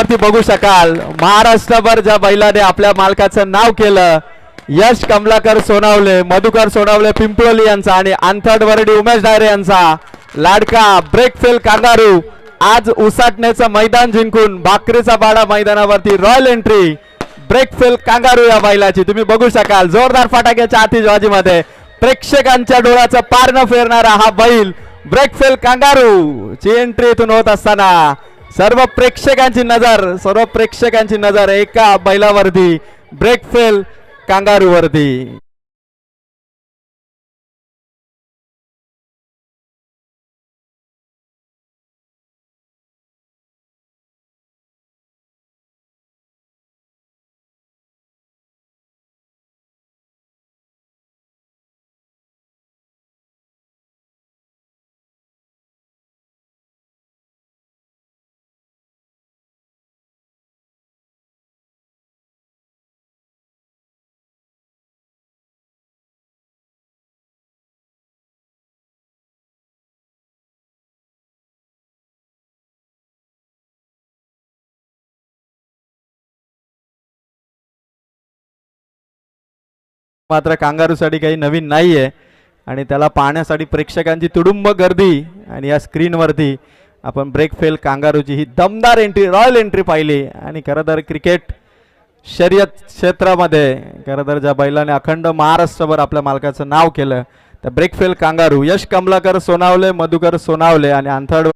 मैदानावरती बघू शकाल. महाराष्ट्रभर ज्या बैलाने आपल्या मालकाचं नाव केलं यश कमलाकर सोनावले मधुकर सोनावले पिंपळोली यांचा आणि आंथड वरडी उमेश डायरे यांचा लाडका ब्रेक फेल कांगारू आज उसाटण्याचं मैदान जिंकून भाकरीचा बाडा मैदानावरती royal entry break fail Kangaroo या बैलाची. तुम्ही बघू शकाल जोरदार फटाक्याच्या आतिषबाजीमध्ये प्रेक्षकांच्या डोळ्याचं पार न फेरणारा हा बैल ब्रेक फेल कांगारू. ची एंट्री इथून होत असताना सर्व प्रेक्षकांची नजर सर्व प्रेक्षकांची नजर एका बैलावरती. Brake fail कांगारूवरती. मात्र कांगारूसाठी काही नवीन नाही आहे आणि त्याला पाहण्यासाठी प्रेक्षकांची तुडुंब गर्दी आणि या स्क्रीनवरती आपण ब्रेक फेल कांगारूची ही दमदार एंट्री रॉयल एंट्री पाहिली. आणि खरं तर क्रिकेट शर्यत क्षेत्रामध्ये खरं तर ज्या बैलाने अखंड महाराष्ट्रभर आपल्या मालकाचं नाव केलं त्या brake fail kangaroo Yash Kamalakar Sonawale Madhukar Sonawale आणि अंथर्ड